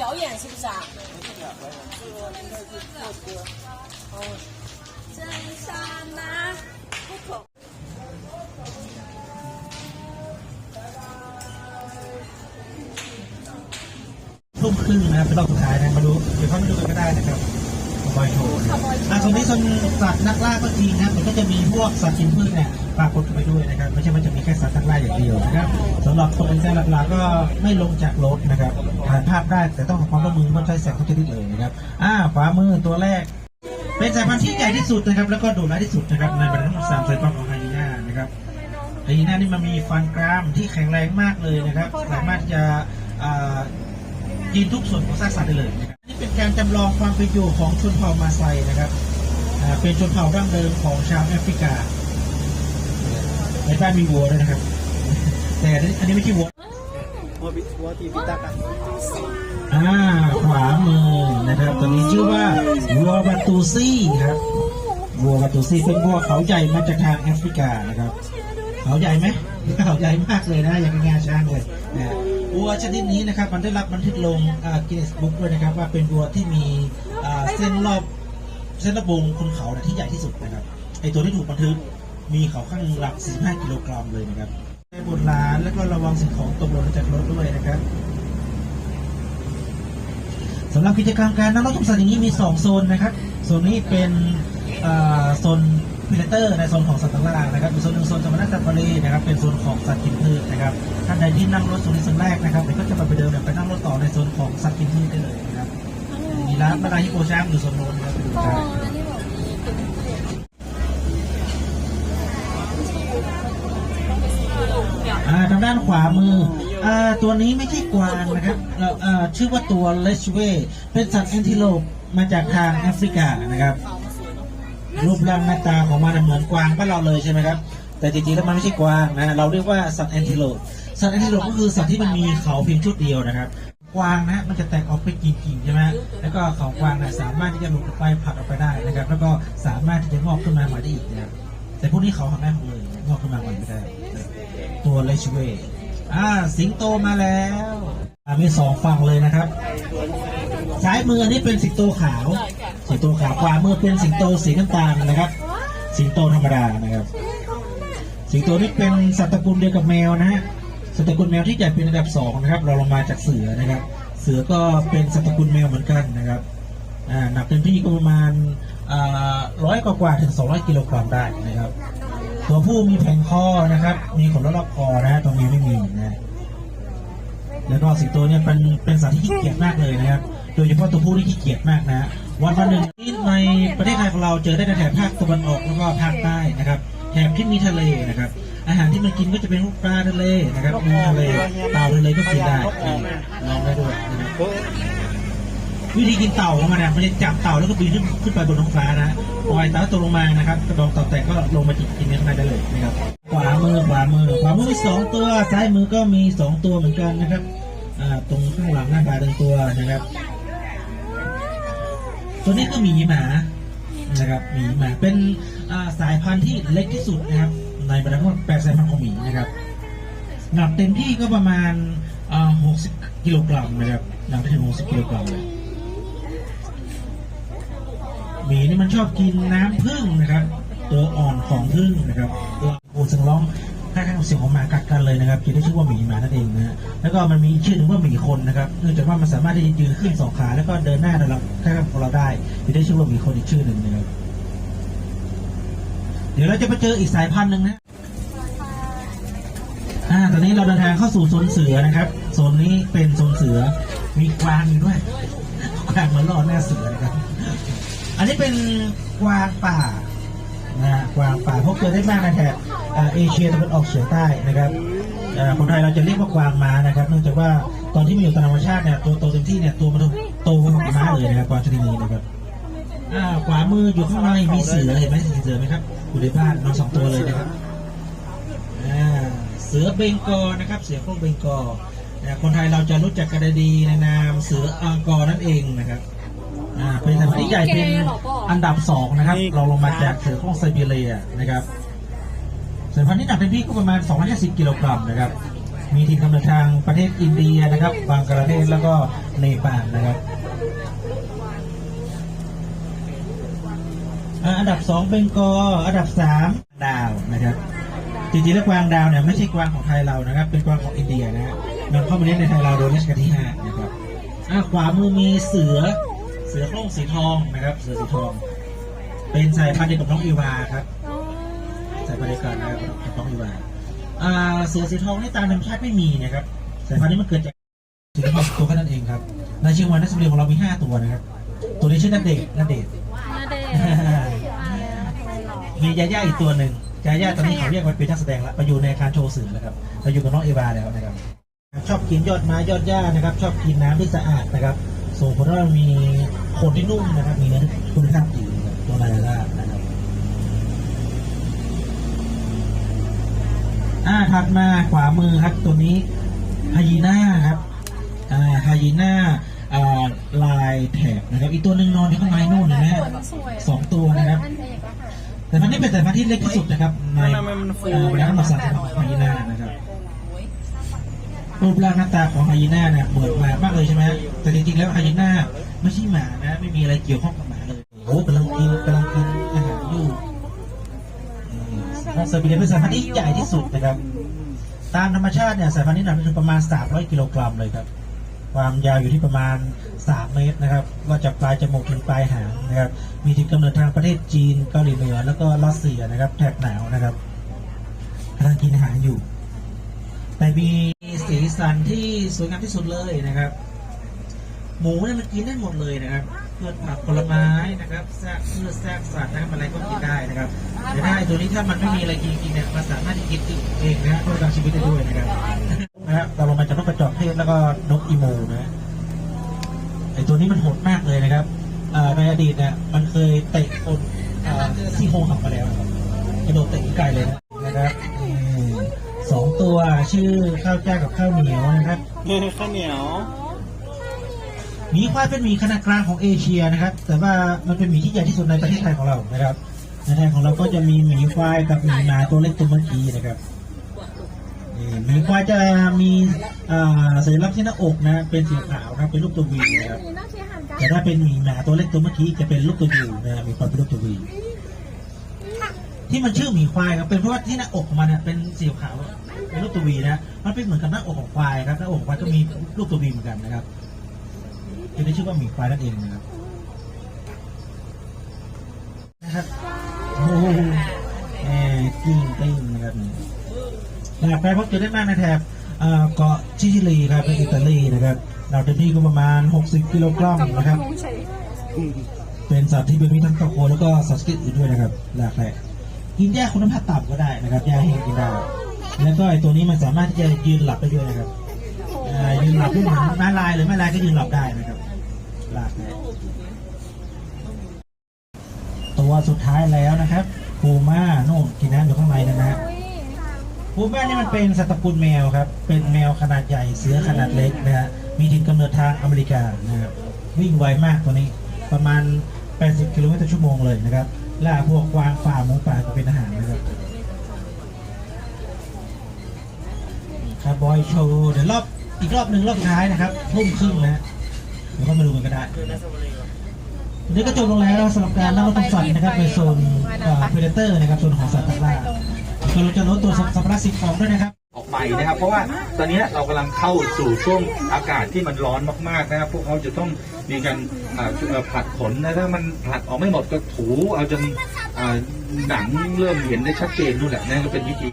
是不是啊？真善呐，不可。 ทุ่มครึ่งนะครับเป็นรอบสุดท้ายนะมาดูเดี๋ยวเข้ามาดูกันก็ได้นะครับ บอยโชว์อ่าตรงนี้ส่วนสัตว์นักล่าก็จริงนะมันก็จะมีพวกสัตว์กินพืชเนี่ยปรากฏกันไปด้วยนะครับ ไม่ใช่ว่าจะมีแค่สัตว์นักล่าอย่างเดียวนะครับสำหรับตัวเป็นแซนหลักๆก็ไม่ลงจากรถนะครับถ่ายภาพได้แต่ต้องขอความร่วมมือต้องใช้แสงทุกชนิดเลยนะครับอ่าขวามือตัวแรก เป็นสายพันธุ์ที่ใหญ่ที่สุดนะครับ แล้วก็ดุร้ายที่สุดนะครับในบรรดาทั้งหมดสามสายพันธุ์ของไฮยีน่านะครับไฮยีน่านี่มันมีฟันกรามที่แข็งแรงมากเลยนะครับ สามารถจะอ่ากินทุกส่วนของซากสัตว์ได้เลยนะครับนี่ เป็นการจำลองความเป็นอยู่ของชนเผ่ามาไซนะครับอ่าเป็นชนเผ่าดั้งเดิมของชาวแอฟริกา ในบ้านมีวัวด้วยนะครับ แต่อันนี้ไม่ใช่วัววัวบิวัวที่พิตากันอ่าขวามือนะครับตัวนี้ชื่อว่าวัวบาตูซี่ครับวัวบาตูซี่เป็นวัวเขาใหญ่มาจากทางแอฟริกานะครับ เขาใหญ่ไหมเขาใหญ่มากเลยนะอย่างกับงาช้างเลยนะวัวชนิดนี้นะครับมันได้รับบันทึกลงกินเนสบุ๊กด้วยนะครับ ว่าเป็นวัวที่มีอ่าเส้นรอบเส้นระบงคนเขาที่ใหญ่ที่สุดนะครับไอตัวที่ถูกบันทึกมีเขาข้างหลัก 45 กิโลกรัมเลยนะครับในบนร้านแล้วก็ระวังสิ่งของตกหล่นจากรถด้วยนะครับสำหรับกิจกรรมการนั่งรถชมสัตว์อย่างนี้มี 2 โซนนะครับ โซนนี้เป็นอ่าโซน พิเลเตอร์ในโซนของสัตว์ต่างๆนะครับอีกโซนหนึ่งโซนธรรมนาซาฟารีนะครับเป็นโซนของสัตว์กินพืชนะครับท่านใดที่นั่งรถโซนนี้โซนแรกนะครับเดี๋ยวก็จะไปเดินเนี่ยไปนั่งรถต่อในโซนของสัตว์กินพืชได้เลยนะครับมีร้านมาลาฮิโกช้างอยู่โซนโน้นนะครับไปดูได้อ่าทางด้านขวามืออ่าตัวนี้ไม่ใช่กวางนะครับเอ่อเอ่อชื่อว่าตัวเลชเวเป็นสัตว์แอนติโลปมาจากทางแอฟริกานะครับ รูปร่างหน้าตาของมันเหมือนกวางบ้านเราเลยใช่ไหมครับ แต่จริงๆแล้วมันไม่ใช่กวางนะเราเรียกว่าสัตว์แอนติโลปสัตว์แอนติโลปก็คือสัตว์ที่มันมีเขาเพียงชุดเดียวนะครับ กวางนะมันจะแตกออกเป็นกิ่งๆใช่ไหมแล้วก็เขากวางนะสามารถที่จะหลุดออกไปผัดออกไปได้นะครับ แล้วก็สามารถที่จะงอกขึ้นมาใหม่ได้อีกนะครับแต่พวกนี้เขาหักได้หมดเลยงอกขึ้นมาใหม่ไม่ได้ ตัวเลชเวอ่าสิงโตมาแล้วมีสองฝั่งเลยนะครับ ซ้ายมืออันนี้เป็นสิงโตขาว สิงโตขาวขวามือเป็นสิงโตสีน้ำตาลนะครับ สิงโตธรรมดานะครับ สิงโตนี่เป็นสัตว์ตระกูลเดียวกับแมวนะฮะสัตว์ตระกูลแมวที่ใหญ่เป็นอันดับสองนะครับเราลงมาจากเสือนะครับ เสือก็เป็นสัตว์ตระกูลแมวเหมือนกันนะครับอ่าหนักเต็มที่ก็ประมาณอ่าร้อยกว่าถึงสองร้อยกิโลกรัมได้นะครับ ตัวผู้มีแผงคอนะครับ มีขนรอบคอนะฮะตรงนี้ไม่มีนะ แล้วก็สิงโตเนี่ยเป็นเป็นสัตว์ที่ขี้เกียจมากเลยนะครับ โดยเฉพาะตัวผู้ที่ขี้เกียจมากนะวันวันหนึ่งที่ในประเทศไทยของเราเจอได้ในแถบภาคตะวันออกแล้วก็ภาคใต้นะครับแถบที่มีทะเลนะครับ อาหารที่มันกินก็จะเป็นพวกปลาทะเลนะครับปูทะเลเต่าทะเลก็กินได้นี่ลองได้ด้วยนะครับ วิธีกินเต่าของมันนี่ยมันจะจับเต่าแล้วก็บินขึ้นขึ้นไปบนท้องฟ้านะปล่อยเต่าตกลงมานะครับกระดองเต่าแตกก็ลงมาจิกกินในข้างในได้เลยนะครับขวามือขวามือขวามือมีสองตัวซ้ายมือก็มีสองตัวเหมือนกันนะครับอ่าตรงข้างหลังหน้าตาหนึ่งตัวนะครับ ตัวนี้ก็หมีหมานะครับหมีหมาเป็นสายพันธุ์ที่เล็กที่สุดนะครับในบรรดาทั้งหมดแปดสายพันธุ์ของหมีนะครับหนักเต็มที่ก็ประมาณ60กิโลกรัมนะครับหนักได้ถึง60กิโลกรัมเลย มีนี่มันชอบกินน้ำผึ้งนะครับ ตัวอ่อนของผึ้งนะครับตัวอ้เสียงร้องคล้ายๆกับเสียงของหมากัดกันเลยนะครับจึงได้ชื่อว่าหมีหมานั่นเองนะฮะแล้วก็มันมีชื่อหนึ่งว่าหมีคนนะครับเนื่องจากว่ามันสามารถที่จะยืนขึ้นสองขาแล้วก็เดินหน้าเราคล้ายๆกับเราได้จึงได้ชื่อว่าหมีคนอีกชื่อหนึ่งนะครับเดี๋ยวเราจะไปเจออีกสายพันธุ์หนึ่งนะอ่าตอนนี้เราเดินทางเข้าสู่โซนเสือนะครับโซนนี้เป็นโซนเสือมีกวางอยู่ด้วยกวางมือนรอหน้าเสือนะครับ อันนี้เป็นกวางป่านะฮะกวางป่าพบเจอได้มากในแถบอ่าเอเชียตะวันออกเฉียงใต้นะครับอ่อคนไทยเราจะเรียกว่ากวางม้านะครับ เนื่องจากว่าตอนที่มีอยู่ตามธรรมชาติเนี่ยตัวโตเต็มที่เนี่ยตัวมันโตกว่าม้าเลยนะครับกวางชนิดนี้นะครับอ่าขวามืออยู่ข้างในมีเสือเห็นไหมเสือไหมครับอยู่ในบ้านนอนสองตัวเลยนะครับอ่าเสือเบงกอนะครับ เสือพวกเบงกอนะคนไทยเราจะรู้จักกันดีในนามเสืออังกอร์นั่นเองนะครับ อ่าเป็นสายพันธุ์ที่ใหญ่เป็นอันดับสองนะครับ เราลงมาจากเสือโคร่งไซบีเรียนะครับสายพันธุ์ที่หนักเป็นพี่ก็ประมาณ 250 กิโลกรัมนะครับ มีถิ่นกำเนิดทางประเทศอินเดียนะครับบางกลาเทศแล้วก็เนปาลนะครับอ่าอันดับสองเป็นกออันดับสามดาวนะครับจริงๆแล้วกวางดาวเนี่ยไม่ใช่กวางของไทยเรานะครับ เป็นกวางของอินเดียนะฮะมันเข้ามาเลี้ยงในไทยเราโดยรัชกาลที่ห้านะครับอ่าขวามือมีเสือ เสือโคร่งสีทองนะครับ เสือสีทอง เป็นสายพันธุ์เดียวกับน้องอีวาครับสายพันธุ์เดียวกันนะครับกับน้องอีวาอ่าเสือสีทองนี่ตามธรรมชาติไม่มีนะครับสายพันธุ์นี้มันเกิดจากเสือทองตัวแค่นั้นเองครับในเชียงวันนัสบุรีของเรามีห้าตัวนะครับ ตัวนี้ชื่อนัดเดชนัดเดชนาเดชมียาย่าอีกตัวหนึ่งยาย่าตอนนี้เขาเรียกว่าเป็นนักแสดงแล้วไปอยู่ในอาคารโชว์สื่อแล้วครับไปอยู่กับน้องเอวาแล้วนะครับ ชอบกินยอดไม้ยอดหญ้านะครับ ชอบกินน้ำที่สะอาดนะครับ ส่งผลว่ามีขนที่นุ่มนะครับ มีเนื้อคุณภาพดีนะครับตัวลายล่านะครับอ่าถัดมาขวามือครับตัวนี้ไฮยีน่าครับอ่าไฮยีน่าอ่าลายแถบนะครับ อีกตัวหนึ่งนอนอยู่ข้างในนู่นเห็นไหมฮะสองตัวนะครับ แต่มันนี่เป็นสายพันธุ์ที่เล็กที่สุดนะครับในทำไมมันฟูเอ่อในทั้งหมดสายพันธุ์ของไฮยีน่านะครับ รูปร่างหน้าตาของไฮยีน่าเนี่ยเหมือนหมามากเลยใช่ไหมแต่จริงๆแล้วไฮยีน่าไม่ใช่หมานะ ไม่มีอะไรเกี่ยวข้องกับหมาเลยโอ้กำลังกินกำลังกินอาหารอยู่อืมสาเซอร์เบียเป็นสายพันธุ์ที่ใหญ่ที่สุดนะครับ ตามธรรมชาติเนี่ยสายพันธุ์นี้หนักถึงประมาณ 300 กิโลกรัมเลยครับ ความยาวอยู่ที่ประมาณ 3 เมตรนะครับว่าจากปลายจมูกถึงปลายหางนะครับ มีถิ่นกำเนิดทางประเทศจีนเกาหลีเหนือแล้วก็รัสเซียนะครับ แถบหนาวนะครับกำลังกินอาหารอยู่ แต่มี สีสันที่สวยงามที่สุดเลยนะครับ หมูเนี่ยมันกินได้หมดเลยนะครับเพืชผักผลไม้นะครับแทรกพืชแทรกสัตว์นะครับอะไรก็กินได้นะครับแต่ถ้าไอ้ตัวนี้ถ้ามันไม่มีอะไรกินจริงๆเนี่ยมันสามารถกินเองนะฮะเพื่อการชีวิตได้ด้วยนะครับนะครับเราลงมาจากนกกระจอกเทศแล้วก็นกอีโมนะไอตัวนี้มันโหดมากเลยนะครับในอดีตเนี่ยมันเคยเตะคนอ่าซี่โคงหักมาแล้วกระโดดเตะไกลเลยนะครับ ตัวชื่อข้าวเจ้ากับข้าวเหนียวนะครับ ข้าวเหนียวหมีควายเป็นหมีขนาดกลางของเอเชียนะครับ แต่ว่ามันเป็นหมีที่ใหญ่ที่สุดในประเทศไทยของเรานะครับในไทยของเราก็จะมีหมีควายกับหมีหมาตัวเล็กตัวเมื่อกี้นะครับนี่หมีควายจะมีอ่าสัญลักษณ์ที่หน้าอกนะเป็นสีขาวครับเป็นรูปตัววีนะครับแต่ถ้าเป็นหมีหมาตัวเล็กตัวเมื่อกี้จะเป็นรูปตัวยูนะมีความเป็นรูปตัววี ที่มันชื่อหมีควายครับเป็นเพราะว่าที่หน้าอกของมันเนี่ยเป็นสีขาวเป็นรูปตัววีนะมันเป็นเหมือนกับหน้าอกของควายครับหน้าอกของควายก็มีรูปตัววีเหมือนกันนะครับจะได้ชื่อว่าหมีควายนั่นเองนะครับนะครับโอ้โหแหมกิ้งติ้งนะครับนี่หากไปพบเจอได้มากในแถบเอ่อเกาะชิชิลีครับเป็นอิตาลีนะครับเราเต็มที่ก็ประมาณ 60 กิโลกรัมนะครับ เป็นสัตว์ที่เป็นมิตรทั้งตะโคแล้วก็สัตว์ชนิดอื่นด้วยนะครับหลากหลาย กินหญ้าคุณภาพต่ำก็ได้นะครับหญ้าแห้งกินได้แล้วก็ไอตัวนี้มันสามารถที่จะยืนหลับได้ด้วยนะครับยืนหลับได้เหมือนม้าลายหรือไม่ลายก็ยืนหลับได้นะครับหลากหลายตัวสุดท้ายแล้วนะครับปูม่าโน่นกินน้ำอยู่ข้างในนะฮะปูม่านี่มันเป็นสัตว์ตระกูลแมวครับ เป็นแมวขนาดใหญ่เสือขนาดเล็กนะฮะมีถิ่นกำเนิดทางอเมริกานะครับวิ่งไวมากตัวนี้ประมาณ 80 กิโลเมตรต่อชั่วโมงเลยนะครับ ล่าพวกกวางป่าหมูป่าก็เป็นอาหารนะครับคาร์บอยโชว์เดี๋ยวรอบอีกรอบหนึ่งรอบท้ายนะครับทุ่มครึ่งนะเดี๋ยวก็มาดูกันก็ได้วันนี้ก็จบลงแล้วสำหรับการนั่งรถสัตว์นะครับในโซนเพเดเตอร์นะครับโซนของสัตว์ต่างล่าก็เราจะลดตัวสัมภาระสิ่งของด้วยนะครับ ออกไปนะครับ เพราะว่าตอนนี้เรากำลังเข้าสู่ช่วงอากาศที่มันร้อนมากๆนะครับ พวกเขาจะต้องมีการผลัดขนนะถ้ามันผลัดออกไม่หมดก็ถูเอาจนหนังเริ่มเห็นได้ชัดเจนนู่นแหละนั่นก็เป็นวิธี